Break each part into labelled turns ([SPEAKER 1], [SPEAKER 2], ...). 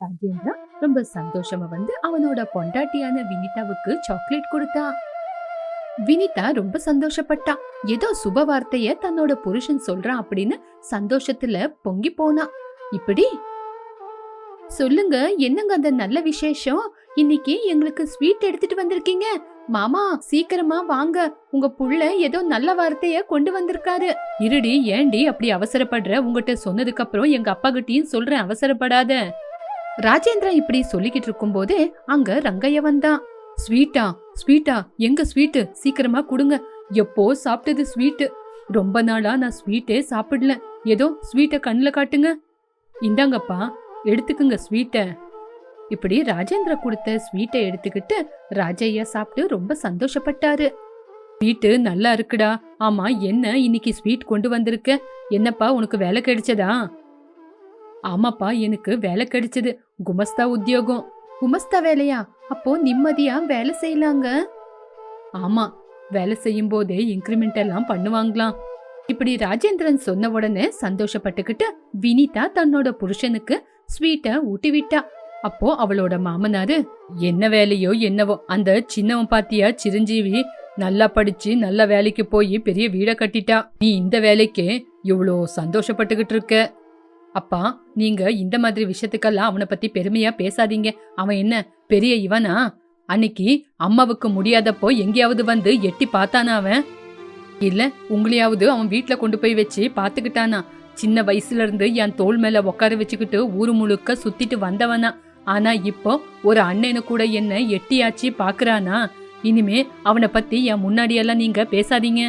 [SPEAKER 1] ராஜேந்திரா ரொம்ப சந்தோஷமா வந்து அவனோட பொண்டாட்டியான வினிதாவுக்கு சாக்லேட் கொடுத்தா. வினிதா ரொம்ப சந்தோஷப்பட்டா. ஏதோ சுப வார்த்தைய தன்னோட புருஷன் சொல்றான் அப்படின்னு சந்தோஷத்துல பொங்கி போனா. இப்படி? சொல்லுங்க என்னங்க அந்த நல்ல விசேஷம்? இன்னைக்கு எங்களுக்கு ஸ்வீட் எடுத்துட்டு வந்திருக்கீங்க. மாமா சீக்கிரமா வாங்க. உங்க புள்ள ஏதோ நல்ல வார்த்தைய கொண்டு வந்திருக்காரு. இருடி ஏண்டி அப்படி அவசரப்படுற? உங்ககிட்ட சொன்னதுக்கு அப்புறம் எங்க அப்பா கிட்டயும் சொல்றேன் அவசரப்படாத. ராஜேந்திரா இப்படி சொல்லிக்கிட்டு இருக்கும்போதே அங்க ரங்கைய வந்தான் ஸ்வீட்டா ஸ்வீட்டா எங்க ஸ்வீட்டு? சீக்கிரமா கொடுங்க. எப்போ சாப்பிட்டது ஸ்வீட்டு? ரொம்ப நாளா நான் ஸ்வீட்டே சாப்பிடல. ஏதோ ஸ்வீட்டை கண்ணில் காட்டுங்க. இந்தாங்கப்பா எடுத்துக்குங்க ஸ்வீட்டை. இப்படி ராஜேந்திரா கொடுத்த ஸ்வீட்டை எடுத்துக்கிட்டு ராஜையா சாப்பிட்டு ரொம்ப சந்தோஷப்பட்டாரு. ஸ்வீட்டு நல்லா இருக்குடா. ஆமா என்ன இன்னைக்கு ஸ்வீட் கொண்டு வந்திருக்க? என்னப்பா உனக்கு வேலை கிடைச்சதா? ஆமாப்பா எனக்கு வேலை கிடைச்சது. குமஸ்தா உத்தியோகம். குமஸ்தா வேலையா? அப்போ நிம்மதியா வேலை செய்யலாங்க? ஆமா வேலை செய்யும் போதே இன்க்ரிமெண்ட் எல்லாம் பண்ணுவாங்களாம். இப்படி ராஜேந்திரன் சொன்ன உடனே சந்தோஷப்பட்டுக்கிட்டு வினிதா தன்னோட புருஷனுக்கு ஸ்வீட்டை ஊட்டி விட்டா அப்போ அவளோட மாமனாரு என்ன வேலையோ என்னவோ? அந்த சின்னவன் பாத்தியா சிரஞ்சீவி நல்லா படிச்சு நல்ல வேலைக்கு போய் பெரிய வீட கட்டிட்டா. நீ இந்த வேலைக்கு இவ்வளோ சந்தோஷப்பட்டுக்கிட்டு இருக்க? அப்பா நீங்க இந்த மாதிரி விஷயத்துக்கெல்லாம் அவனை பத்தி பெருமையா பேசாதீங்க. அவன் என்ன பெரிய இவனா? அன்னைக்கு அம்மாவுக்கு முடியாதப்போ எங்கேயாவது வந்து எட்டி பார்த்தானா அவன்? இல்ல உங்களையாவது அவன் வீட்டுல கொண்டு போய் வச்சு பாத்துக்கிட்டானா சின்ன வயசுல இருந்து என் தோள் மேல உட்கார வச்சுக்கிட்டு ஊரு முழுக்க சுத்திட்டு வந்தவனா. ஆனா இப்போ ஒரு அண்ணனு கூட என்ன எட்டியாச்சு பாக்குறானா இனிமே அவனை பத்தி என் முன்னாடியெல்லாம் நீங்க பேசாதீங்க.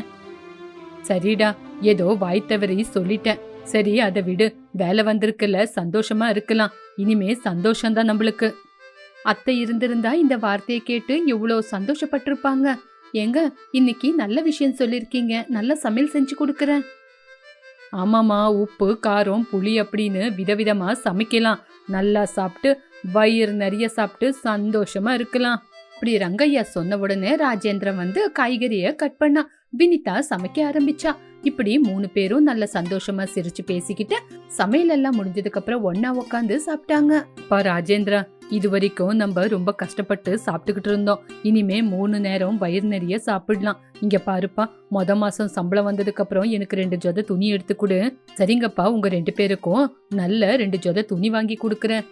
[SPEAKER 1] சரிடா ஏதோ வாய் தவறி சொல்லிட்டேன். சரி அதை விடு. வேலை வந்திருக்குல்ல சந்தோஷமா இருக்கலாம். இனிமே சந்தோஷம்தான் நம்மளுக்கு. அத்தை இருந்திருந்தா இந்த வார்த்தையை கேட்டு எவ்வளோ சந்தோஷப்பட்டிருப்பாங்க. ஏங்க இன்னைக்கு நல்ல விஷயம் சொல்லிருக்கீங்க. நல்ல சமையல் செஞ்சு கொடுக்குறேன். ஆமாமா உப்பு காரம் புளி அப்படின்னு விதவிதமா சமைக்கலாம். நல்லா சாப்பிட்டு வயிறு நிறைய சாப்பிட்டு சந்தோஷமா இருக்கலாம். இப்படி ரங்கையா சொன்ன உடனே ராஜேந்திரன் வந்து காய்கறிய கட் பண்ணா. வினிதா சமைக்க ஆரம்பிச்சா. இப்படி மூணு பேரும் நல்ல சந்தோஷமா சிரிச்சு பேசிக்கிட்டு சமையல் எல்லாம் முடிஞ்சதுக்கு அப்புறம் ஒன்னா உட்காந்து சாப்பிட்டாங்க. பா ராஜேந்திரா இது வரைக்கும் நம்ம ரொம்ப கஷ்டப்பட்டு சாப்பிட்டுக்கிட்டு இருந்தோம். இனிமே மூணு நேரம் வயிறு நிறைய சாப்பிடலாம். இங்க பாருப்பா மொத மாசம் சம்பளம் வந்ததுக்கு அப்புறம் எனக்கு ரெண்டு ஜொத துணி எடுத்து கொடு. சரிங்கப்பா உங்க ரெண்டு பேருக்கும் நல்ல ரெண்டு ஜொத துணி வாங்கி கொடுக்குறேன்.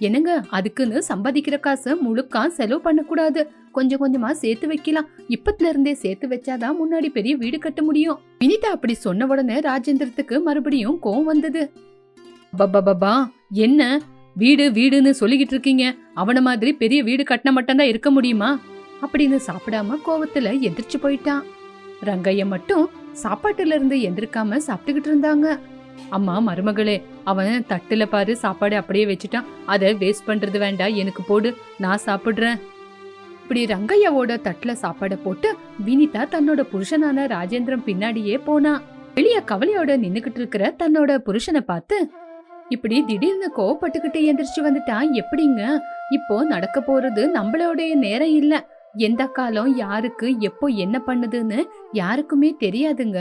[SPEAKER 1] என்னங்க அதுக்குன்னு சம்பாதிக்கிற காசை முழுக்கா செலவு பண்ணக்கூடாது. கொஞ்சம் கொஞ்சமா சேர்த்து வைக்கலாம். இப்பத்துல இருந்தே சேர்த்து வச்சாதான் முன்னாடி பெரிய வீடு கட்ட முடியும். வினிதா அப்படி சொன்ன உடனே ராஜேந்திரத்துக்கு மறுபடியும் கோவம் வந்தது. பப்பா என்ன? வீடு வீடுன்னு சொல்லிக்கிட்டு இருக்கீங்க. அவன மாதிரி பெரிய வீடு கட்டின மட்டும்தான் இருக்க முடியுமா? அப்படின்னு சாப்பிடாம கோவத்துல எந்திரிச்சு போயிட்டான் ரங்கைய மட்டும் சாப்பாட்டுல இருந்து எந்திரிக்காம சாப்பிட்டுக்கிட்டு இருந்தாங்க. அம்மா மருமகளே அவன் தட்டுல பாரு சாப்பாடு அப்படியே வச்சுட்டான். அதை வேஸ்ட் பண்றது வேண்டாம் எனக்கு போடு நான் சாப்பிடுறேன். இப்படி ரங்கையாவோட தட்டுல சாப்பாடை போட்டு வினிதா தன்னோட புருஷனான ராஜேந்திரன் பின்னாடியே போனா. வெளிய கவலையோட நின்னுகிட்டு இருக்கிற தன்னோட புருஷனை பார்த்து இப்படி திடீர்னு கோவப்பட்டுக்கிட்டு எந்திரிச்சு வந்துட்டான் எப்படிங்க? இப்போ நடக்க போறது நம்மளோடைய நேரம் இல்ல. எந்த காலம் யாருக்கு எப்போ என்ன பண்ணுதுன்னு யாருக்குமே தெரியாதுங்க.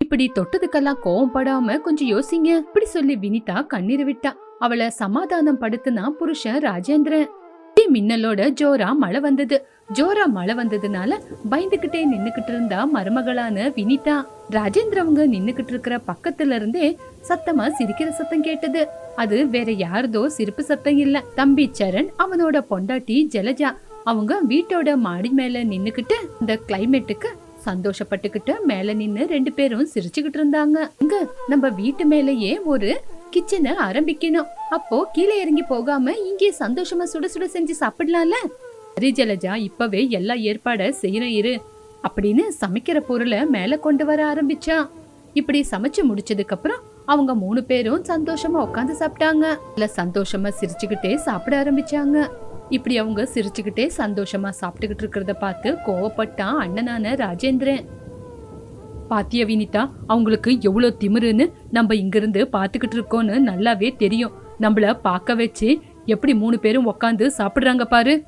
[SPEAKER 1] இப்படி தொட்டதுக்கெல்லாம் கோவம் படாம கொஞ்சம் யோசிங்க. இப்படி சொல்லி வினிதா கண்ணீர் விட்டா. அவளை சமாதானம் படுத்துனா புருஷன் ராஜேந்திரன். இடி மின்னலோட ஜோரா மழை வந்தது. ஜோரா மழை வந்ததுனால பயந்துகிட்டே நின்னுகிட்டு இருந்தா மருமகளான வினிதா. ராஜேந்திரவங்க நின்னுகிட்டு இருக்கிற பக்கத்துல இருந்தே சத்தமா சிரிக்கிற சத்தம் கேட்டது. அது வேற யாரதோ சிரிப்பு சத்தம் இல்ல. தம்பி சரண் அவனோட பொண்டாட்டி ஜலஜா. அவங்க வீட்டோட மாடி மேல நின்னுக்கிட்டு இந்த கிளைமேட்டுக்கு சந்தோஷப்பட்டுக்கிட்டு மேல நின்னு ரெண்டு பேரும் சிரிச்சுக்கிட்டு இருந்தாங்க. இங்க நம்ம வீட்டு மேலேயே ஒரு கிச்சனை ஆரம்பிக்கணும். அப்போ கீழே இறங்கி போகாம இங்கே சந்தோஷமா சுட சுட செஞ்சு சாப்பிடலாம்ல? சரி ஜலஜா இப்பவே எல்லா ஏற்பாட செய்யணும் இரு. அப்படின்னு சமைக்கிற பொருளை மேல கொண்டு வர ஆரம்பிச்சா இப்படி சமைச்சு முடிச்சதுக்கு அப்புறம் அவங்க மூணு பேரும் சந்தோஷமா உட்காந்து சாப்பிட்டாங்க. இல்ல சந்தோஷமா சிரிச்சுக்கிட்டே சாப்பிட ஆரம்பிச்சாங்க. இப்படி அவங்க சிரிச்சுக்கிட்டே சந்தோஷமா சாப்பிட்டுக்கிட்டு இருக்கிறத பார்த்து கோவப்பட்டான் அண்ணனான ராஜேந்திரன். பாத்திய வினிதா அவங்களுக்கு எவ்வளோ திமிருன்னு நம்ம இங்கிருந்து பார்த்துக்கிட்டு இருக்கோன்னு நல்லாவே தெரியும். நம்மள பார்க்க வச்சு எப்படி மூணு பேரும் உக்காந்து சாப்பிட்றாங்க பாரு.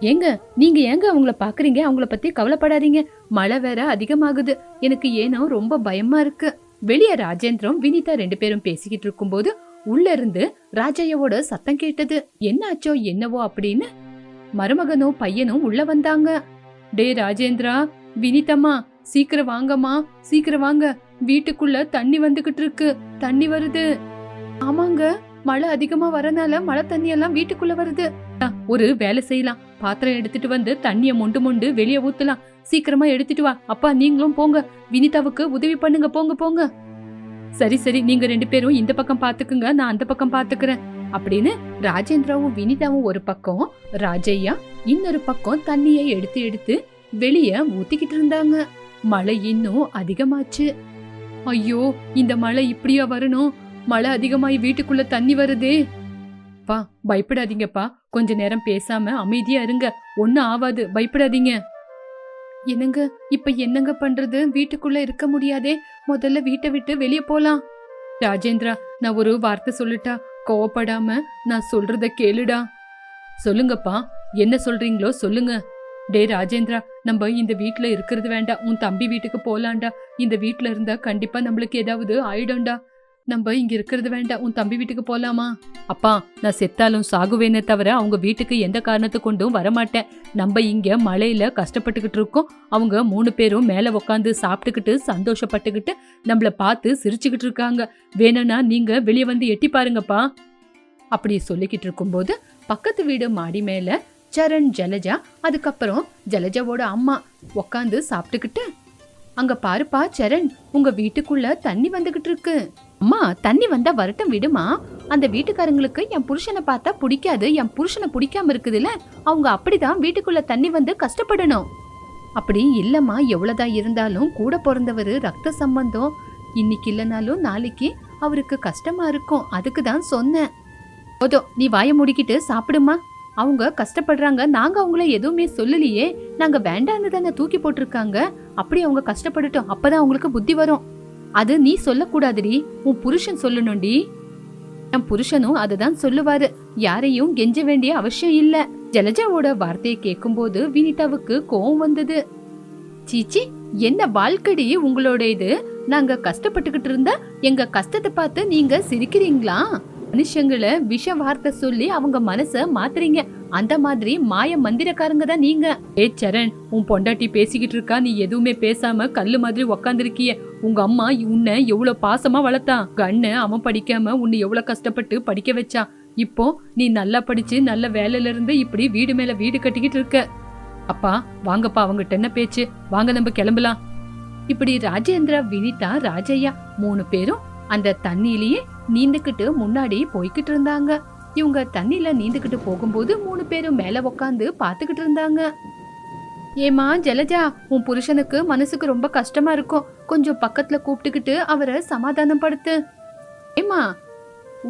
[SPEAKER 1] ஏங்க நீங்க ஏங்க அவங்கள பாக்குறீங்க அவங்கள பத்தி கவலைப்படாதீங்க. மழை வேற அதிகமாகுது. எனக்கு ஏனோ ரொம்ப பயமா இருக்கு. வெளியே ராஜேந்திரம் வினிதா ரெண்டு பேரும் பேசிக்கிட்டு இருக்கும்போது உள்ள இருந்து ராஜையாவோட சத்தம் கேட்டது. என்னாச்சோ என்னவோ? அப்படின்னு மருமகனும் பையனும் உள்ள வந்தாங்க. டே ராஜேந்திரா வினிதம்மா சீக்கிரம் வாங்கம்மா சீக்கிரம் வாங்க. வீட்டுக்குள்ள தண்ணி வந்துகிட்டு இருக்கு. தண்ணி வருது. ஆமாங்க மழை அதிகமா வரனால மழை தண்ணி எல்லாம் வீட்டுக்குள்ள வருது. ஒரு வேலை செய்யலாம். பாத்திரம் எடுத்துட்டு வந்து தண்ணிய மொண்டு மொண்டு வெளியே ஊத்தலாம். சீக்கிரமா எடுத்துட்டு வா. அப்பா நீங்களும் போங்க. வினிதாவுக்கு உதவி பண்ணுங்க. போங்க போங்க. சரி சரி நீங்க ரெண்டு பேரும் இந்த பக்கம் பாத்துக்குங்க நான் அந்த பக்கம் பாத்துக்கிறேன் அப்படின்னு ராஜேந்திராவும் வினிதாவும் ஒரு பக்கம் ராஜையா இன்னொரு பக்கம் தண்ணியை எடுத்து எடுத்து வெளிய ஊத்திக்கிட்டு இருந்தாங்க. மழை இன்னும் அதிகமாச்சு. ஐயோ இந்த மழை இப்படியா வரணும்? மழை அதிகமாயி வீட்டுக்குள்ள தண்ணி வருதே. பா பயப்படாதீங்கப்பா. கொஞ்ச நேரம் பேசாம அமைதியா இருங்க. ஒன்னும் ஆவாது. பயப்படாதீங்க. என்னங்க இப்ப என்னங்க பண்றது? வீட்டுக்குள்ள இருக்க முடியாதே. முதல்ல வீட்டை விட்டு வெளியே போலாம். ராஜேந்திரா நான் ஒரு வார்த்தை சொல்லிட்டா கோவப்படாம நான் சொல்றத கேளுடா. சொல்லுங்கப்பா என்ன சொல்றீங்களோ சொல்லுங்க. டே ராஜேந்திரா நம்ம இந்த வீட்ல இருக்கிறது வேண்டாம். உன் தம்பி வீட்டுக்கு போலாண்டா இந்த வீட்ல இருந்தா கண்டிப்பா நம்மளுக்கு ஏதாவது ஆயிடும்டா. நம்ம இங்க இருக்கிறது வேண்டாம். உன் தம்பி வீட்டுக்கு போலாமா? அப்பா நான் செத்தாலும் சாகுவேனே தவிர அவங்க வீட்டுக்கு எந்த காரணத்தை கொண்டும் வரமாட்டேன். நம்ம இங்க மழையில கஷ்டப்பட்டுக்கிட்டு இருக்கோம். அவங்க மூணு பேரும் மேல உக்காந்து சாப்பிட்டுக்கிட்டு சந்தோஷப்பட்டுக்கிட்டு நம்மள பார்த்து சிரிச்சுக்கிட்டு இருக்காங்க. வேணும்னா நீங்க வெளியே வந்து எட்டி பாருங்கப்பா. அப்படி சொல்லிக்கிட்டு இருக்கும்போது பக்கத்து வீடு மாடி மேல சரண் ஜலஜா அதுக்கப்புறம் ஜலஜாவோட அம்மா உக்காந்து சாப்பிட்டுக்கிட்டு அங்க பாருப்பா சரண் உங்க வீட்டுக்குள்ள தண்ணி வந்துகிட்டு இருக்கு. அம்மா தண்ணி வந்தா வரட்டும் விடுமா? அந்த வீட்டுக்காரங்களுக்கு என் புருஷனை பார்த்தா பிடிக்காது என் புருஷனை பிடிக்காம இருக்குதுல்ல? அவங்க அப்படிதான் வீட்டுக்குள்ள தண்ணி வந்து கஷ்டப்படணும். அப்படி இல்லம்மா எவ்வளோதான் இருந்தாலும் கூட பிறந்தவர் ரத்த சம்பந்தம். இன்னைக்கு இல்லைனாலும் நாளைக்கு அவருக்கு கஷ்டமா இருக்கும். அதுக்கு தான் சொன்னேன். போதும் நீ வாயை முடிக்கிட்டு சாப்பிடுமா? அவங்க கஷ்டப்படுறாங்க. நாங்க அவங்கள எதுவுமே சொல்லலையே. நாங்க வேண்டான்னு தானே தூக்கி போட்டிருக்காங்க. அப்படி அவங்க கஷ்டப்படட்டும் அப்பதான் அவங்களுக்கு புத்தி வரும். அது நீ சொல்லக்கூடாதுடி. உன் புருஷன் சொல்லணும்டி. என் புருஷனும் அதுதான் சொல்லுவாரு. யாரையும் கெஞ்ச வேண்டிய அவசியம் இல்ல. ஜலஜாவோட வார்த்தையை கேட்கும்போது வினிதாவுக்கு கோவம் வந்தது. சீச்சி என்ன வாழ்க்கடி உங்களோட இது? நாங்க கஷ்டப்பட்டுக்கிட்டு இருந்தா எங்க கஷ்டத்தை பார்த்து நீங்க சிரிக்கிறீங்களா? மனுஷங்களை விஷ வார்த்தை சொல்லி அவங்க மனச மாத்துறீங்க. அந்த மாதிரி மாய மந்திரக்காரங்க தான் நீங்க. ஏ சரண் உன் பொண்டாட்டி பேசிக்கிட்டு இருக்கா நீ எதுவுமே பேசாம கல்லு மாதிரி உக்காந்துருக்கிய. உங்க அம்மா உன்னை எவ்வளவு பாசமா வளர்த்தான் கண்ணு அவன் படிக்காம உன்னை எவ்வளவு கஷ்டப்பட்டு படிக்க வச்சான் இப்போ நீ நல்லா படிச்சு நல்ல வேலையில இருந்து இப்படி வீடு மேல வீடு கட்டிக்கிட்டு இருக்க. அப்பா வாங்கப்பா அவங்ககிட்ட என்ன பேச்சு? வாங்க நம்ம கிளம்பலாம். இப்படி ராஜேந்திரா வினிதா ராஜையா மூணு பேரும் அந்த தண்ணியிலேயே நீந்துக்கிட்டு முன்னாடி போய்கிட்டு இருந்தாங்க. இவங்க தண்ணியில நீந்துக்கிட்டு போகும்போது மூணு பேரும் மேல உக்காந்து பாத்துக்கிட்டு இருந்தாங்க. ஏமா ஜலஜா உன் புருஷனுக்கு மனசுக்கு ரொம்ப கஷ்டமா இருக்கும். கொஞ்சம் பக்கத்துல கூப்பிட்டுக்கிட்டு அவரை சமாதானம் படுத்து ஏமா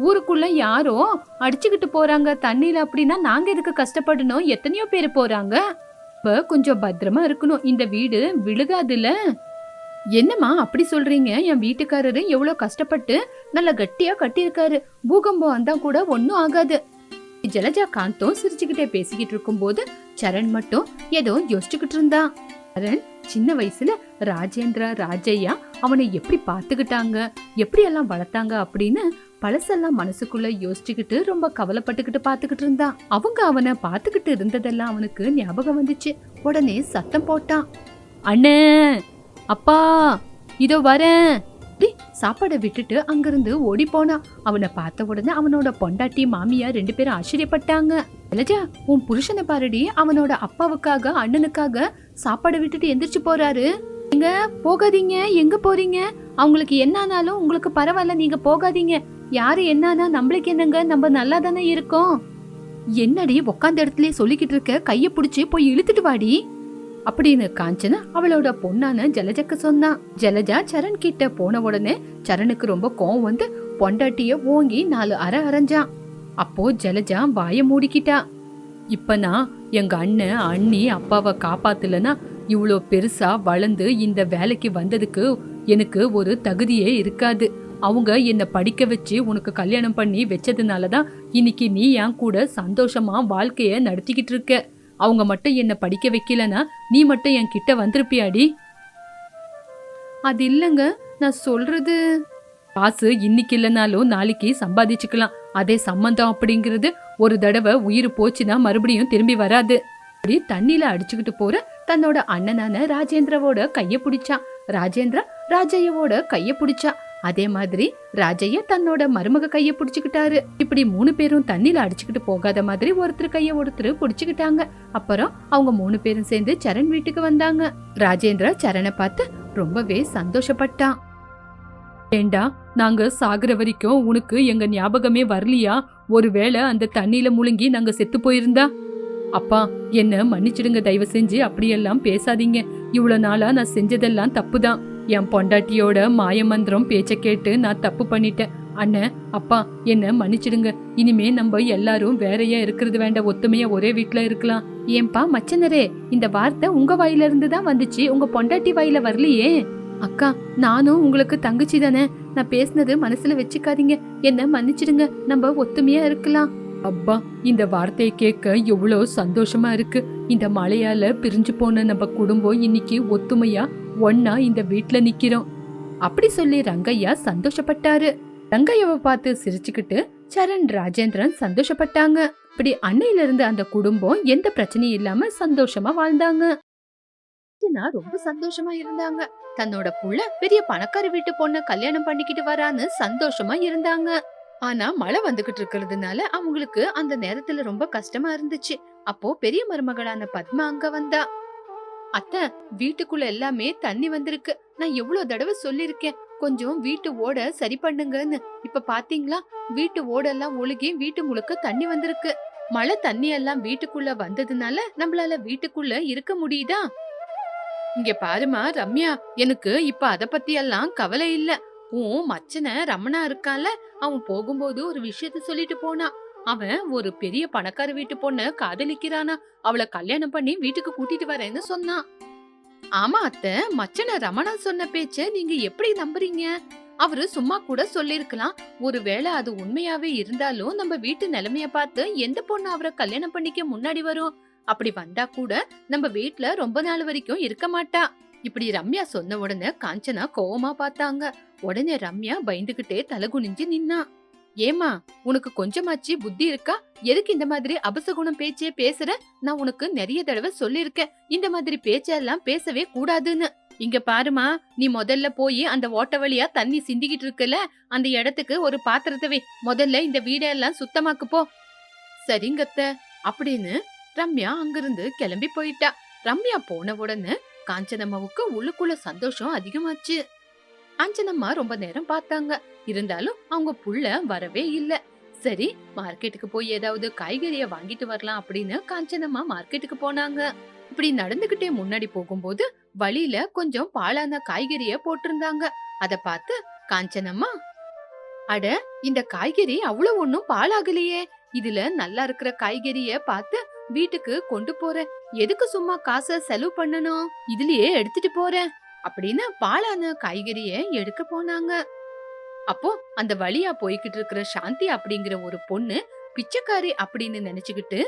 [SPEAKER 1] ஊருக்குள்ள யாரோ அடிச்சுக்கிட்டு போறாங்க. தண்ணியில அப்படின்னா நாங்க எதுக்கு கஷ்டப்படணும்? எத்தனையோ பேர் போறாங்க. இப்ப கொஞ்சம் பத்திரமா இருக்கணும். இந்த வீடு விழுகாதுல்ல என்னம்மா அப்படி சொல்றீங்க? என் வீட்டுக்காரரு எவ்வளோ கஷ்டப்பட்டு நல்ல கட்டியா கட்டியிருக்காரு. பூகம்பம் வந்தா கூட ஒன்றும் ஆகாது. ஜலஜா காந்தும் சிரிச்சுக்கிட்டே பேசிக்கிட்டு இருக்கும்போது சரண் மட்டும் ஏதோ யோசிச்சுக்கிட்டு இருந்தான் சரண் சின்ன வயசுல ராஜேந்திரா ராஜையா அவனை எப்படி பார்த்துக்கிட்டாங்க? எப்படி எல்லாம் வளர்த்தாங்க அப்படின்னு பழசெல்லாம் மனசுக்குள்ள யோசிச்சுக்கிட்டு ரொம்ப கவலைப்பட்டுக்கிட்டு பாத்துக்கிட்டு இருந்தான் அவங்க அவனை பாத்துக்கிட்டு இருந்ததெல்லாம் அவனுக்கு ஞாபகம் வந்துச்சு. உடனே சத்தம் போட்டான். அண்ணன் அப்பா இதோ வரேன். சாப்பாடை விட்டுட்டு அங்கிருந்து ஓடி போனான் அவனை பார்த்த உடனே அவனோட பொண்டாட்டி மாமியா ரெண்டு பேரும் ஆச்சரியப்பட்டாங்க. லஜா உன் புருஷனை பாருடி. அவனோட அப்பாவுக்காக அண்ணனுக்காக சாப்பாடை விட்டுட்டு எந்திரிச்சு போறாரு. நீங்க போகாதீங்க. எங்க போறீங்க? அவங்களுக்கு என்னானாலும் உங்களுக்கு பரவாயில்ல. நீங்க போகாதீங்க. யாரு என்னானா நம்மளுக்கு என்னங்க? நம்ம நல்லா தானே இருக்கோம். என்னடி உக்காந்த இடத்துல சொல்லிக்கிட்டு இருக்க? கைய பிடிச்சி போய் இழுத்துட்டு வாடி. அப்படின்னு காஞ்சனா அவளோட பொண்ணான ஜலஜக்கு சொன்னான் ஜலஜா சரண் கிட்ட போன உடனே சரணுக்கு ரொம்ப கோவம் வந்து பொண்டாட்டிய ஓங்கி நாலு அரை அரைஞ்சான். அப்போ ஜலஜா வாய மூடிக்கிட்டா. இப்ப நான் எங்க அண்ணன் அண்ணி அப்பாவை காப்பாத்தலனா இவ்வளோ பெருசா வளர்ந்து இந்த வேலைக்கு வந்ததுக்கு எனக்கு ஒரு தகுதியே இருக்காது. அவங்க என்னை படிக்க வச்சு உனக்கு கல்யாணம் பண்ணி வச்சதுனால தான் இன்னைக்கு நீ என் கூட சந்தோஷமா வாழ்க்கைய நடத்திக்கிட்டு இருக்க. அவங்க மட்டும் என்னை படிக்க வைக்கலனா நீ மட்டும் என் கிட்ட வந்திருப்பியாடி? அது இல்லைங்க நான் சொல்றது காசு இன்னைக்கு இல்லைனாலும் நாளைக்கு சம்பாதிச்சுக்கலாம். அதே சம்மந்தம் அப்படிங்கிறது ஒரு தடவை உயிர் போச்சுன்னா மறுபடியும் திரும்பி வராது. அப்படி தண்ணியில அடிச்சுக்கிட்டு போற தன்னோட அண்ணனான ராஜேந்திரவோட கைய பிடிச்சான். ராஜேந்திரா ராஜையவோட கைய பிடிச்சா. அதே மாதிரி ராஜைய தன்னோட மருமக கைய புடிச்சுக்கிட்டாரு. இப்படி மூணு பேரும் தண்ணியில அடிச்சுக்கிட்டு போகாத மாதிரி ஒருத்தர் கைய ஒருத்தர் புடிச்சுக்கிட்டாங்க. அப்புறம் அவங்க மூணு பேரும் சேர்ந்து சரண் வீட்டுக்கு வந்தாங்க. ராஜேந்திரா சரணை பார்த்து ரொம்பவே சந்தோஷப்பட்டான். ஏண்டா நாங்க சாகுற வரைக்கும் உனக்கு எங்க ஞாபகமே வரலையா? ஒருவேளை அந்த தண்ணியில முழுங்கி நாங்க செத்து போயிருந்தா? அப்பா என்ன மன்னிச்சிடுங்க தயவு செஞ்சு அப்படியெல்லாம் பேசாதீங்க. இவ்வளவு நாளா நான் செஞ்சதெல்லாம் தப்புதான். என் பொண்டாட்டியோட மாயமந்திரம் பேச்சை கேட்டு நான் தப்பு பண்ணிட்டேன். அண்ணன் அப்பா என்ன மன்னிச்சிடுங்க. இனிமே நம்ம எல்லாரும் வேறையா இருக்கிறது வேண்டாம் ஒத்துமையா ஒரே வீட்டுல இருக்கலாம். ஏன்பா மச்சனரே இந்த வார்த்தை உங்க வாயில இருந்து தான் வந்துச்சு. உங்க பொண்டாட்டி வாயில வரலையே. அக்கா நானும் உங்களுக்கு தங்கச்சி தானே. நான் பேசுனது மனசுல வச்சுக்காதீங்க. என்ன மன்னிச்சிடுங்க. நம்ம ஒத்துமையா இருக்கலாம். அப்பா இந்த வார்த்தையை கேட்க எவ்வளோ சந்தோஷமா இருக்கு. இந்த மழையால பிரிஞ்சு போன நம்ம குடும்பம் இன்னைக்கு ஒத்துமையா ஒன்னா இந்த வீட்ல நிக்கிறோம். அப்படி சொல்லி ரங்கையா சந்தோஷப்பட்டாரு. ரங்கையாவை பார்த்து சிரிச்சுக்கிட்டு சரண் ராஜேந்திரன் சந்தோஷப்பட்டாங்க. இப்படி அன்னையில இருந்து அந்த குடும்பம் எந்த பிரச்சனையும் இல்லாம சந்தோஷமா வாழ்ந்தாங்க. ரொம்ப சந்தோஷமா இருந்தாங்க. தன்னோட புள்ள பெரிய பணக்கார வீட்டு பொண்ண கல்யாணம் பண்ணிக்கிட்டு வரான்னு சந்தோஷமா இருந்தாங்க. ஆனா மழை வந்துகிட்டு இருக்கிறதுனால அவங்களுக்கு அந்த நேரத்துல ரொம்ப கஷ்டமா இருந்துச்சு. அப்போ பெரிய மருமகளான பத்மா அங்க வந்தா. அத்தை வீட்டுக்குள்ள எல்லாமே தண்ணி வந்திருக்கு. நான் எவ்வளவு தடவை சொல்லிருக்கேன் கொஞ்சம் வீட்டு ஓட சரி பண்ணுங்கன்னு. இப்ப பாத்தீங்களா? வீட்டு ஓடெல்லாம் ஒழுகி வீட்டு முழுக்க தண்ணி வந்திருக்கு. மழை தண்ணி எல்லாம் வீட்டுக்குள்ள வந்ததுனால நம்மளால வீட்டுக்குள்ள இருக்க முடியுதா? இங்க பாருமா ரம்யா எனக்கு இப்ப அத பத்தி எல்லாம் கவலை இல்ல. உன் மச்சன ரமணா இருக்கான்ல அவன் போகும்போது ஒரு விஷயத்த சொல்லிட்டு போனான் அவன் ஒரு பெரிய பணக்கார வீட்டு பொண்ண காதலிக்கிறானா? அவளை கல்யாணம் பண்ணி வீட்டுக்கு கூட்டிட்டு வரேன்னு சொன்னான். ஆமா அத்த மச்சன ரமணா சொன்ன பேச்ச நீங்க எப்படி நம்புறீங்க? அவரு சும்மா கூட சொல்லிருக்கலாம் ஒருவேளை அது உண்மையாவே இருந்தாலும் நம்ம வீட்டு நிலைமைய பார்த்து எந்த பொண்ணு அவரை கல்யாணம் பண்ணிக்க முன்னாடி வரும்? அப்படி வந்தா கூட நம்ம வீட்ல ரொம்ப நாள் வரைக்கும் இருக்க மாட்டா. இப்படி ரம்யா சொன்ன உடனே காஞ்சனா கோவமா பார்த்தாங்க. உடனே ரம்யா பயந்துகிட்டே தலை குனிஞ்சு நின்னா ஏமா உனக்கு கொஞ்சமாச்சு புத்தி இருக்கா? எதுக்கு இந்த மாதிரி அபசகுணம் பேச்சே பேசுற? நான் உனக்கு நிறைய தடவை சொல்லிருக்கேன். இந்த மாதிரி பேச்செல்லாம் பேசவே கூடாதுன்னு. இங்க பாருமா நீ முதல்ல போய் அந்த ஓட்ட வழியா தண்ணி சிந்திக்கிட்டு இருக்கல? அந்த இடத்துக்கு ஒரு பாத்திரத்தை வை. முதல்ல இந்த வீடெல்லாம் சுத்தமாக்கு போ. சரிங்கத்த அப்படின்னு ரம்யா அங்கிருந்து கிளம்பி போயிட்டா. ரம்யா போன உடனே காஞ்சனம்மாவுக்கு உள்ளுக்குள்ள சந்தோஷம் அதிகமாச்சு. அஞ்சனம்மா ரொம்ப நேரம் பார்த்தாங்க. இருந்தாலும் அவங்க புள்ள வரவே இல்ல. சரி மார்க்கெட்டுக்கு போய் ஏதாவது காய்கறிய வாங்கிட்டு வரலாம் அப்படின்னு காஞ்சனம்மா மார்க்கெட்டுக்கு போனாங்க. இப்படி நடந்துகிட்டே முன்னாடி போகும்போது வழியில கொஞ்சம் பாழான காய்கறிய போட்டிருந்தாங்க. அத பார்த்து காஞ்சனம்மா அட இந்த காய்கறி அவ்வளவு ஒண்ணும் பாழாகலையே இதுல நல்லா இருக்கிற காய்கறிய பார்த்து வீட்டுக்கு கொண்டு போறேன். எதுக்கு சும்மா காசை செலவு பண்ணணும்? இதுலயே எடுத்துட்டு போறேன். அப்படின்னு பாழான காய்கறிய எடுக்க போனாங்க. அப்போ அந்த வழியா போய்கிட்டு இருக்கிற சாந்தி அப்படிங்கிற ஒரு பொண்ணு பிச்சைக்காரி அப்படின்னு நினைச்சுக்கிட்டு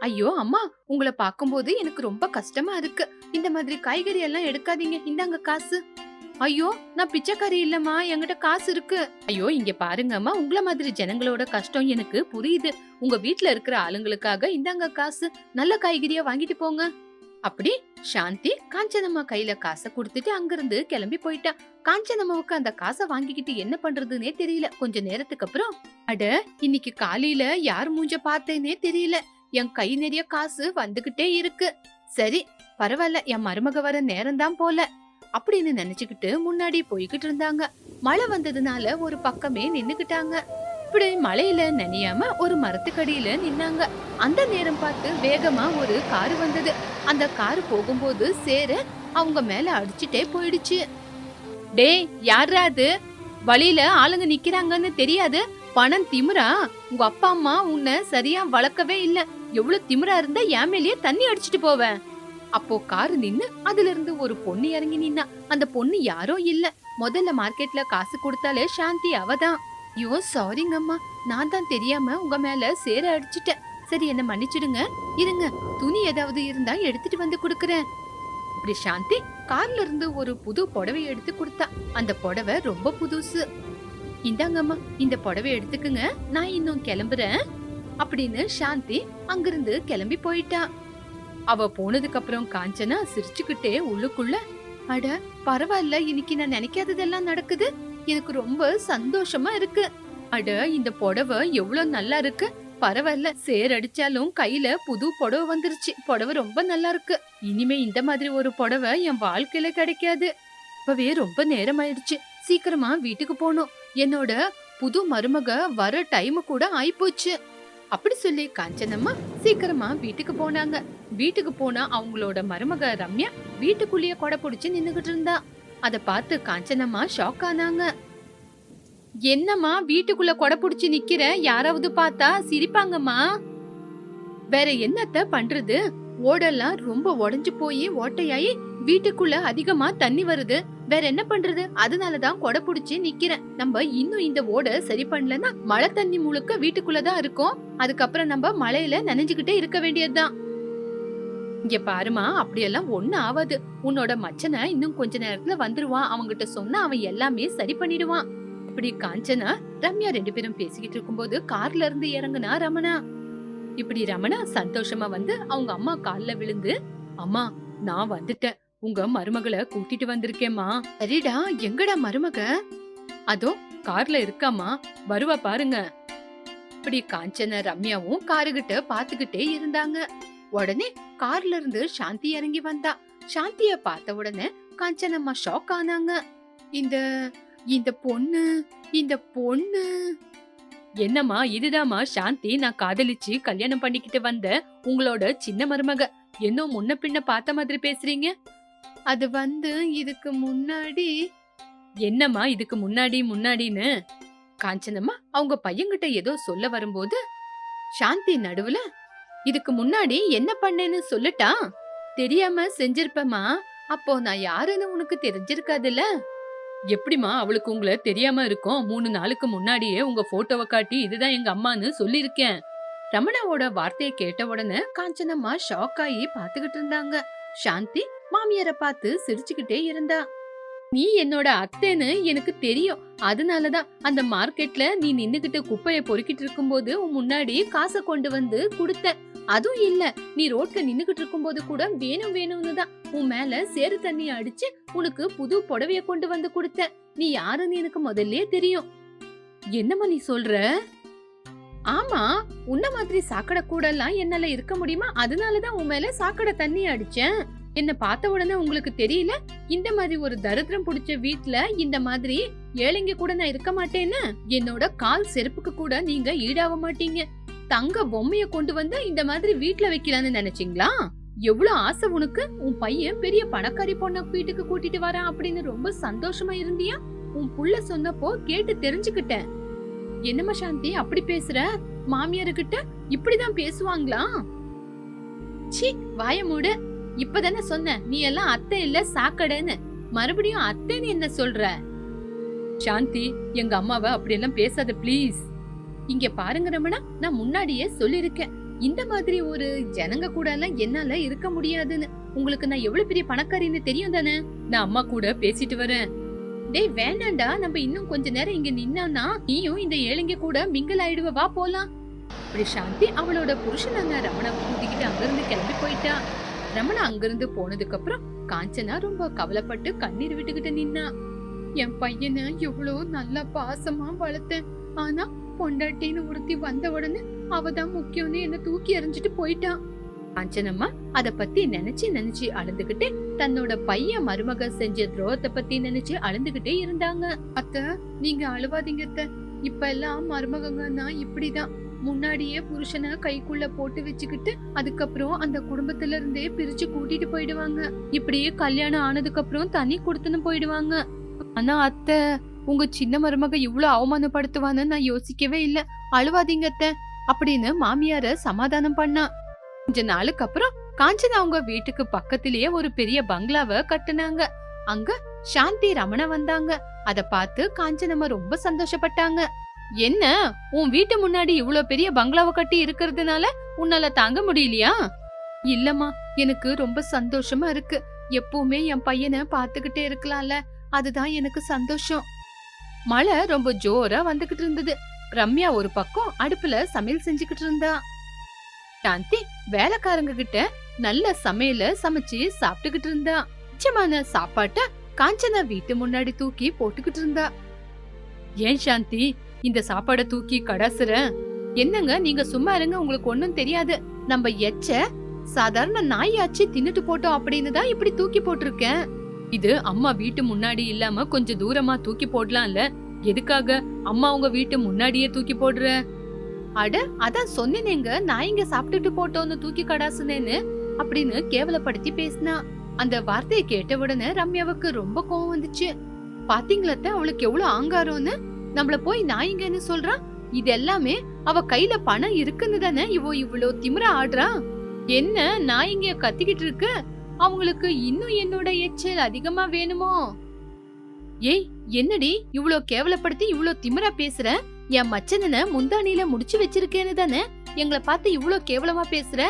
[SPEAKER 1] ஐயோ அம்மா உங்களை பார்க்கும்போது எனக்கு ரொம்ப கஷ்டமா இருக்கு. இந்த மாதிரி காய்கறி எல்லாம் எடுக்காதீங்க. இந்தாங்க காசு. ஐயோ நான் பிச்சைக்காரி இல்லம்மா. என்கிட்ட காசு இருக்கு. ஐயோ இங்க பாருங்கம்மா உங்களை மாதிரி ஜனங்களோட கஷ்டம் எனக்கு புரியுது. உங்க வீட்டுல இருக்கிற ஆளுங்களுக்காக இந்தாங்க காசு. நல்ல காய்கறியா வாங்கிட்டு போங்க. அப்படி சாந்தி காஞ்சனம்மா கையில காசை கொடுத்துட்டு அங்கிருந்து கிளம்பி போயிட்டா. காஞ்சனம்மாவுக்கு அந்த காசை வாங்கிக்கிட்டு என்ன பண்றதுன்னே தெரியல. கொஞ்ச நேரத்துக்கு அப்புறம் அட இன்னைக்கு காலையில யார் மூஞ்ச பார்த்தேனே தெரியல. என் கை நிறைய காசு வந்துகிட்டே இருக்கு. சரி பரவாயில்ல என் மருமக வர நேரம்தான் போல. அப்படின்னு நினைச்சுக்கிட்டு முன்னாடி போய்கிட்டு இருந்தாங்க. மழை வந்ததுனால ஒரு பக்கமே நின்னுக்கிட்டாங்க. இப்படி மழையில நனையாம ஒரு மரத்துக்கடியில நின்னாங்க. அந்த நேரம் பார்த்து வேகமா ஒரு காரு வந்தது. அந்த காரு போகும்போது சேர அவங்க மேல அடிச்சுட்டே போயிடுச்சு. டேய் யாரா அது? வழியில ஆளுங்க நிக்கிறாங்கன்னு தெரியாது. பணம் திமிரா உங்க அப்பா அம்மா உன்னை சரியா வளர்க்கவே இல்ல. எவ்வளவு திமிரா இருந்தா என் மேலேயே தண்ணி அடிச்சிட்டு போவேன். அப்போ காரு நின்னு அதுல இருந்து ஒரு பொண்ணு இறங்கி நின்னா. அந்த பொண்ணு யாரோ இல்ல. முதல்ல மார்க்கெட்ல காசு கொடுத்தாலே சாந்தி அவதான். ஐயோ சாரிங்கம்மா. நான் தான் தெரியாம உங்க மேல சேர அடிச்சிட்டேன். சரி என்ன மன்னிச்சிடுங்க. இருங்க துணி ஏதாவது இருந்தா எடுத்துட்டு வந்து கொடுக்கறேன். இப்படி சாந்தி கார்ல இருந்து ஒரு புது புடவை எடுத்து கொடுத்தா. அந்த புடவை ரொம்ப புதுசு. இந்தாங்கம்மா இந்த புடவை எடுத்துக்குங்க. நான் இன்னும் கிளம்புறேன். அப்படின்னு சாந்தி அங்கிருந்து கிளம்பி போயிட்டா. அவ போனதுக்கு அப்புறம் காஞ்சனா சிரிச்சுக்கிட்டே உள்ளுக்குள்ள அட பரவாயில்ல. இன்னைக்கு நான் நினைக்காததெல்லாம் நடக்குது. எனக்கு ரொம்ப சந்தோஷமா இருக்கு. அட இந்த புடவை எவ்வளவு நல்லா இருக்கு. பரவாயில்ல சேர் அடிச்சாலும் கையில புது புடவை வந்துருச்சு. புடவை ரொம்ப நல்லா இருக்கு. இனிமே இந்த மாதிரி ஒரு புடவை என் வாழ்க்கையில கிடைக்காது. இப்பவே ரொம்ப நேரம் ஆயிடுச்சு. சீக்கிரமா வீட்டுக்கு போகணும். என்னோட புது மருமக வர டைம் கூட ஆயிப்போச்சு. அப்படி சொல்லி காஞ்சனம்மா சீக்கிரமா வீட்டுக்கு போனாங்க. வீட்டுக்கு போனா அவங்களோட மருமக ரம்யா வீட்டுக்குள்ளேயே கொடை பிடிச்சி நின்னுகிட்டு இருந்தா. அத பார்த்து காஞ்சனம்மா ஷாக் ஆனாங்க. என்னம்மா வீட்டுக்குள்ள கொடை புடிச்சு நிக்கிற? யாராவது பார்த்தா சிரிப்பாங்கம்மா. வேற என்னத்த பண்றது? ஓடெல்லாம் ரொம்ப உடஞ்சு போய் ஓட்டையாயி வீட்டுக்குள்ள அதிகமா தண்ணி வருது. வேற என்ன பண்றது? அதனாலதான் கொடை புடிச்சு நிக்கிறேன். நம்ம இன்னும் இந்த ஓட சரி பண்ணலன்னா மழை தண்ணி முழுக்க வீட்டுக்குள்ளதான் இருக்கும். அதுக்கப்புறம் நம்ம மழையில நனைஞ்சுகிட்டே இருக்க வேண்டியதுதான். இங்க பாருமா அப்படியெல்லாம் ஒண்ணு ஆவாது. உன்னோட மச்சனை இன்னும் கொஞ்ச நேரத்துல வந்துருவான். அவங்கிட்ட சொன்னா அவன் எல்லாமே சரி பண்ணிடுவான். இப்படி காஞ்சனா ரம்யா ரெண்டு பேரும் பேசிக்கிட்டு இருக்கும்போது கார்ல இருந்து இறங்குனா ரமணா. இப்படி ரமணா சந்தோஷமா வந்து அவங்க அம்மா கால்ல விழுந்து அம்மா நான் வந்துட்டேன். உங்க மருமகளை கூட்டிட்டு வந்திருக்கேம்மா. சரிடா எங்கடா மருமக? அதோ கார்ல இருக்காமா வருவா பாருங்க. இப்படி காஞ்சன ரம்யாவும் காருகிட்ட பாத்துக்கிட்டே இருந்தாங்க. உடனே கார்ல இருந்து சாந்தி இறங்கி வந்தா. சாந்திய பார்த்த உடனே காஞ்சனம்மா ஷாக் ஆனாங்க. இந்த இந்த பொண்ணு இந்த பொண்ணு. என்னம்மா இதுதாம்மா சாந்தி நான் காதலிச்சு கல்யாணம் பண்ணிக்கிட்டு வந்த உங்களோட சின்ன மருமக. என்ன முன்ன பின்ன பார்த்த மாதிரி பேசுறீங்க? அது வந்து இதுக்கு முன்னாடி. என்னம்மா இதுக்கு முன்னாடி முன்னாடின்னு? காஞ்சனம்மா அவங்க பையன்கிட்ட ஏதோ சொல்ல வரும்போது சாந்தி நடுவுல இதுக்கு முன்னாடி என்ன பண்ணேன்னு சொல்லட்டா? தெரியாம செஞ்சிருப்பமா அப்போ நான் யாருன்னு உனக்கு தெரிஞ்சிருக்காதுல்ல? எப்படிமா அவளுக்கு உங்களை தெரியாம இருக்கும்? மூணு நாளுக்கு முன்னாடியே உங்க போட்டோவை காட்டி இதுதான் எங்க அம்மான்னு சொல்லிருக்கேன் ரமணாவோட வார்த்தையை கேட்ட உடனே காஞ்சனம்மா ஷாக் ஆகி பாத்துக்கிட்டு இருந்தாங்க. சாந்தி மாமியார பார்த்து சிரிச்சுக்கிட்டே இருந்தா. நீ என்னோட அத்தைன்னு எனக்கு தெரியும். அதனாலதான் அந்த மார்க்கெட்ல நீ நின்னுகிட்டு குப்பைய பொறுக்கிட்டு இருக்கும்போது உன் முன்னாடி காசை கொண்டு வந்து கொடுத்த அதுவும் இல்ல நீ ரோட்ல நின்னுகிட்டு இருக்கும்போது கூட வேணும் வேணும்னு தான். உன் மேல சேறு தண்ணி அடிச்சு உனக்கு புது புடவைய கொண்டு வந்து கொடுத்த நீ யாருன்னு எனக்கு முதல்ல தெரியும். என்னம்மா நீ சொல்ற? ஆமா உன்ன மாதிரி சாக்கடை கூட எல்லாம் என்னால இருக்க முடியுமா? அதனாலதான் உன் மேல சாக்கடை தண்ணி அடிச்சேன். என்ன பார்த்த உடனே உங்களுக்கு தெரியல? இந்த மாதிரி ஒரு தரித்திரம் பிடிச்ச வீட்ல இந்த மாதிரி ஏழைங்க கூட நான் இருக்க மாட்டேன்னு? என்னோட கால் செருப்புக்கு கூட நீங்க ஈடாக மாட்டீங்க. தங்க பொம்மைய கொண்டு வந்து இந்த மாதிரி வீட்ல வைக்கலாம்னு நினைச்சீங்களா? எவ்வளவு ஆசை உனக்கு? உன் பையன் பெரிய பணக்காரி பொண்ண வீட்டுக்கு கூட்டிட்டு வரான் அப்படின்னு ரொம்ப சந்தோஷமா இருந்தியா? உன் புள்ள சொன்னப்போ கேட்டு தெரிஞ்சுக்கிட்டேன். என்னம்மா சாந்தி அப்படி பேசுற? மாமியாரு கிட்ட இப்படிதான் பேசுவாங்களா? சி வாய மூடு. இப்பதானே சொன்ன நீ எல்லாம் அத்தை இல்ல சாக்கடைன்னு. மறுபடியும் அத்தைன்னு என்ன சொல்ற? சாந்தி எங்க அம்மாவை அப்படியெல்லாம் பேசாத ப்ளீஸ். இங்க பாருங்க ரமணா நான் முன்னாடியே சொல்லிருக்கேன் இந்த மாதிரி ஒரு ஜனங்க கூட எல்லாம் என்னால இருக்க முடியாதுன்னு. உங்களுக்கு நான் எவ்வளவு பெரிய பணக்காரின்னு தெரியும் தானே? நான் அம்மா கூட பேசிட்டு வரேன். டேய் வேண்டாம்டா நம்ம இன்னும் கொஞ்ச நேரம் இங்க நின்னானா நீயும் இந்த ஏழைங்க கூட மிங்கல் ஆயிடுவ வா போலாம். அப்படி சாந்தி அவளோட புருஷனான ரமணா கூட்டிக்கிட்டு அங்கிருந்து கிளம்பி போயிட்டா. ரமணா அங்கிருந்து போனதுக்கு அப்புறம் காஞ்சனா ரொம்ப கவலைப்பட்டு கண்ணீர் விட்டுக்கிட்டு நின்னா. என் பையனை எவ்வளோ நல்லா பாசமா வளர்த்தேன். ஆனா பொண்டாட்டின்னு ஒருத்தி வந்த உடனே அவதான் முக்கியம்னு என்ன தூக்கி எறிஞ்சிட்டு போயிட்டான் காஞ்சனம்மா அத பத்தி நினைச்சு நினைச்சு அழுதுகிட்டே தன்னோட பையன் மருமக செஞ்ச துரோகத்தை பத்தி நினைச்சு அழுந்துகிட்டே இருந்தாங்க. அத்த நீங்க அழுவாதீங்க இப்ப எல்லாம் மருமகங்கன்னா இப்படிதான். முன்னாடியே புருஷனை கைக்குள்ள போட்டு வச்சுக்கிட்டு அதுக்கப்புறம் அந்த குடும்பத்துல இருந்தே பிரிச்சு கூட்டிட்டு போயிடுவாங்க. இப்படியே கல்யாணம் ஆனதுக்கு அப்புறம் தனி கொடுத்துன்னு போயிடுவாங்க. ஆனா அத்தை உங்க சின்ன மருமக இவ்வளவு அவமானப்படுத்துவான்னு நான் யோசிக்கவே இல்ல. அழுவாதீங்க அத்தை அப்படின்னு மாமியார சமாதானம் பண்ணா. கொஞ்ச நாளுக்கு அப்புறம் காஞ்சனா அவங்க வீட்டுக்கு பக்கத்திலேயே ஒரு பெரிய பங்களாவை கட்டுனாங்க. அங்க சாந்தி ரமண வந்தாங்க. அத பார்த்து காஞ்சனம்மா ரொம்ப சந்தோஷப்பட்டாங்க. என்ன உன் வீட்டு முன்னாடி இவ்ளோ பெரிய பங்களாவை கட்டி இருக்கிறதுனால உன்னால தாங்க முடியலையா? இல்லம்மா எனக்கு ரொம்ப சந்தோஷமா இருக்கு. எப்பவுமே என் பையனை பாத்துக்கிட்டே இருக்கலாம்ல. அதுதான் எனக்கு சந்தோஷம். மழை ரொம்ப ஜோரா வந்துகிட்டு இருந்தது. ரம்யா ஒரு பக்கம் அடுப்புல சமையல் செஞ்சுக்கிட்டு இருந்தா. சாந்தி வேலைக்காரங்க கிட்ட நல்ல சமையல சமைச்சு சாப்பிட்டுக்கிட்டு இருந்தா. மிச்சமான சாப்பாட்ட காஞ்சனா வீட்டு முன்னாடி தூக்கி போட்டுக்கிட்டு இருந்தா. ஏன் சாந்தி இந்த சாப்பாடை தூக்கி கடாசுற. என்னங்க நீங்க சும்மா இருங்க உங்களுக்கு ஒண்ணும் தெரியாது. நம்ம எச்ச சாதாரண நாயாச்சு தின்னுட்டு போட்டோம் அப்படின்னு தான் இப்படி தூக்கி போட்டிருக்கேன். இது அம்மா வீட்டு முன்னாடி இல்லாம கொஞ்சம் தூரமா தூக்கி போடலாம்ல. எதுக்காக அம்மா உங்க வீட்டு முன்னாடியே தூக்கி போடுற? அட அதான் சொன்னேனேங்க நான் இங்க சாப்பிட்டுட்டு போட்டோன்னு தூக்கி கடாசுனேன்னு அப்படின்னு கேவலப்படுத்தி பேசினா. அந்த வார்த்தையை கேட்ட உடனே ரம்யாவுக்கு ரொம்ப கோவம் வந்துச்சு. பாத்தீங்களத்த அவளுக்கு எவ்வளவு ஆங்காரம்னு? நம்மள போய் நாயிங்கன்னு சொல்றா? இது எல்லாமே அவ கையில பணம் இருக்குன்னு தானே இவோ இவ்வளோ திமிரா ஆடுறா? என்ன நாயிங்க கத்திக்கிட்டு இருக்கு? அவங்களுக்கு இன்னும் என்னோட எச்சல் அதிகமா வேணுமோ? ஏய் என்னடி இவ்ளோ கேவலப்படுத்தி இவ்ளோ திமிரா பேசுற? என் மச்சனனை முந்தானில முடிச்சு வச்சிருக்கேன்னு தானே? எங்களை பார்த்து இவ்ளோ கேவலமா பேசுற?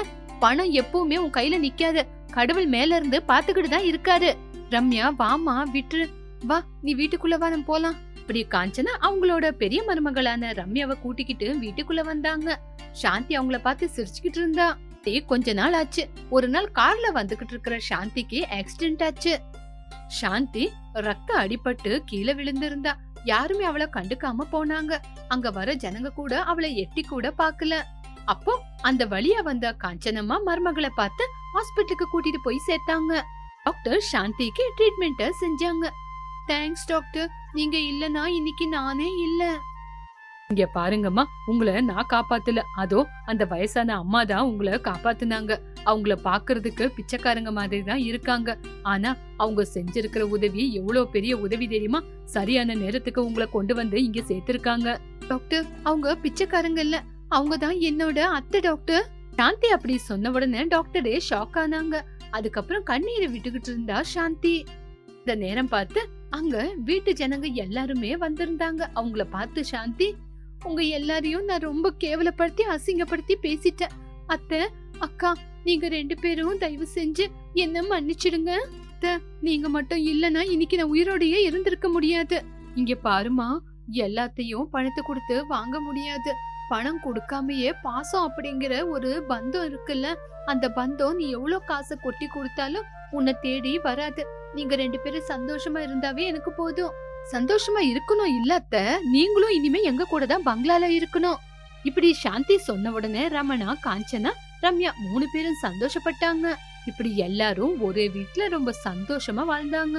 [SPEAKER 1] பணம் எப்பவுமே உன் கையில நிக்காது. கடவுள் மேல இருந்து பாத்துக்கிட்டு தான் இருக்காரு. ரம்யா வாமா விட்டுரு. வா நீ வீட்டுக்குள்ள வா நம்ம போலாம். இப்படி காஞ்சனா அவங்களோட பெரிய மருமகளான ரம்யாவை கூட்டிக்கிட்டு வீட்டுக்குள்ள வந்தாங்க. சாந்தி அவங்கள பார்த்து சிரிச்சுக்கிட்டு இருந்தா. கொஞ்ச நாள் ஆச்சு. ஒரு நாள் கார்ல வந்துகிட்டு இருக்கிற சாந்திக்கு ஆக்சிடென்ட் ஆச்சு. சாந்தி ரத்த அடிபட்டு கீழே விழுந்திருந்தா. யாருமே அவளை கண்டுக்காம போனாங்க. அங்க வர ஜனங்க கூட அவளை எட்டி கூட பாக்கல அப்போ அந்த வழியா வந்த காஞ்சனம்மா மருமகளை பார்த்து ஹாஸ்பிட்டலுக்கு கூட்டிட்டு போய் சேர்த்தாங்க. டாக்டர் சாந்திக்கு ட்ரீட்மெண்ட்ட செஞ்சாங்க. தேங்க்ஸ் டாக்டர் நீங்க இல்லனா இன்னைக்கு நானே இல்ல. இங்க பாருங்கம்மா உங்களை நான் காப்பாத்தல. அதோ அந்த வயசான அம்மா தான் உங்களை காப்பாத்துனாங்க. அவங்கள பாக்குறதுக்கு பிச்சைக்காரங்க மாதிரி தான் இருக்காங்க. ஆனா அவங்க செஞ்சிருக்கிற உதவி எவ்வளவு பெரிய உதவி தெரியுமா? சரியான நேரத்துக்கு உங்களை கொண்டு வந்து இங்க சேர்த்திருக்காங்க. டாக்டர் அவங்க பிச்சைக்காரங்க இல்ல. அவங்க தான் என்னோட அத்தை டாக்டர். சாந்தி அப்படி சொன்ன உடனே டாக்டரே ஷாக் ஆனாங்க. அதுக்கப்புறம் கண்ணீரை விட்டுக்கிட்டு இருந்தா சாந்தி. இந்த நேரம் பார்த்து அங்க வீட்டு ஜனங்க எல்லாருமே வந்திருந்தாங்க. அவங்கள பார்த்து சாந்தி உங்க எல்லாரையும் நான் ரொம்ப கேவலப்படுத்தி அசிங்கப்படுத்தி பேசிட்டேன். அத்தை அக்கா நீங்க ரெண்டு பேரும் தயவு செஞ்சு என்ன மன்னிச்சிடுங்க. அத்தை நீங்க மட்டும் இல்லனா இன்னைக்கு நான் உயிரோடையே இருந்திருக்க முடியாது. இங்க பாருமா எல்லாத்தையும் பணத்தை கொடுத்து வாங்க முடியாது. பணம் கொடுக்காமயே பாசம் அப்படிங்கிற ஒரு பந்தம் இருக்குல்ல அந்த பந்தம் நீ எவ்வளவு காசை கொட்டி கொடுத்தாலும் உன்னை தேடி வராது. நீங்க ரெண்டு பேரும் சந்தோஷமா இருந்தாவே எனக்கு போதும். சந்தோஷமா இருக்கணும் இல்லாத நீங்களும் இனிமே எங்க கூட தான் பங்களால இருக்கணும். இப்படி சாந்தி சொன்ன உடனே ரமணா காஞ்சனா ரம்யா மூணு பேரும் சந்தோஷப்பட்டாங்க. இப்படி எல்லாரும் ஒரே வீட்ல ரொம்ப சந்தோஷமா வாழ்ந்தாங்க.